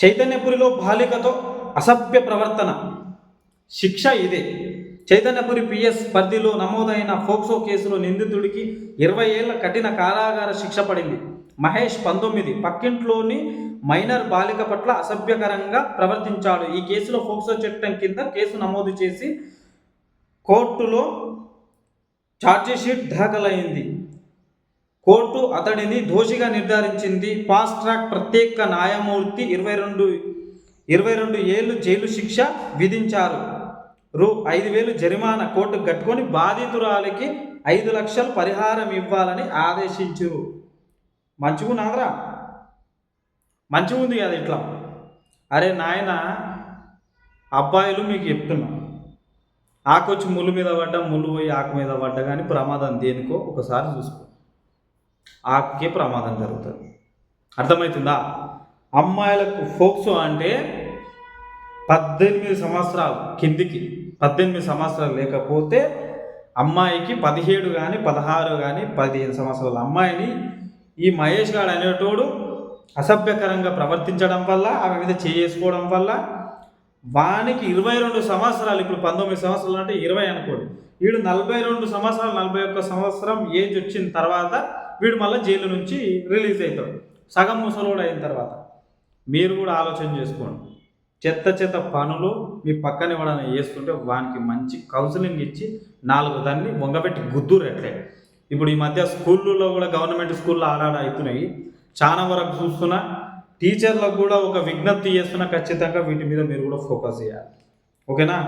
చైతన్యపురిలో బాలికతో అసభ్య ప్రవర్తన. శిక్ష ఇదే. చైతన్యపురి పిఎస్ పరిధిలో నమోదైన ఫోక్సో కేసులో నిందితుడికి ఇరవై ఏళ్ళ కఠిన కారాగార శిక్ష పడింది. మహేష్ పంతొమ్మిది. పక్కింట్లోని మైనర్ బాలిక పట్ల అసభ్యకరంగా ప్రవర్తించాడు. ఈ కేసులో ఫోక్సో చట్టం కింద కేసు నమోదు చేసి కోర్టులో ఛార్జిషీట్ దాఖలైంది. కోర్టు అతడిని దోషిగా నిర్ధారించింది. ఫాస్ట్ ట్రాక్ ప్రత్యేక న్యాయమూర్తి ఇరవై రెండు ఇరవై రెండు ఏళ్ళు జైలు శిక్ష విధించారు. రూ. ఐదు వేలు జరిమానా కోర్టు కట్టుకొని బాధితురాలికి ఐదు లక్షలు పరిహారం ఇవ్వాలని ఆదేశించారు మంచిగున్నాదరా మంచిగుంది కదా ఇట్లా. అరే నాయన అబ్బాయిలు మీకు చెప్తున్నా. ఆకొచ్చి ముళ్ళు మీద పడ్డా ముళ్ళు పోయి ఆకు మీద పడ్డా కానీ ప్రమాదం దేనికో ఒకసారి చూసుకో. ఆకుకే ప్రమాదం జరుగుతుంది. అర్థమవుతుందా? అమ్మాయిలకు ఫోక్సో అంటే పద్దెనిమిది సంవత్సరాలు కిందికి పద్దెనిమిది సంవత్సరాలు లేకపోతే అమ్మాయికి పదిహేడు కానీ పదహారు కానీ పదిహేను సంవత్సరాల అమ్మాయిని ఈ మహేష్ గారు అనేటోడు అసభ్యకరంగా ప్రవర్తించడం వల్ల ఆమె మీద చేసుకోవడం వల్ల వానికి ఇరవై రెండు సంవత్సరాలు ఇప్పుడు పంతొమ్మిది సంవత్సరాలు అంటే ఇరవై అనుకోడు. వీడు నలభై రెండు సంవత్సరాలు నలభై ఒక్క సంవత్సరం ఏజ్ వచ్చిన తర్వాత వీడు మళ్ళీ జైలు నుంచి రిలీజ్ అవుతాడు. సగం ముసలోడు అయిన తర్వాత. మీరు కూడా ఆలోచన చేసుకోండి. చెత్త చెత్త పనులు మీ పక్కన ఎవడైనా వేసుకుంటే వానికి మంచి కౌన్సిలింగ్ ఇచ్చి నాలుగు దాన్ని వంగబెట్టి గుద్దురు ఎట్లే ఇప్పుడు ఈ మధ్య స్కూళ్ళలో కూడా గవర్నమెంట్ స్కూల్లో ఆడాడ అవుతున్నాయి. చాలా వరకు చూస్తున్నా టీచర్లకు కూడా ఒక విజ్ఞప్తి చేస్తున్నా ఖచ్చితంగా వీటి మీద మీరు కూడా ఫోకస్ చేయాలి. ఓకేనా?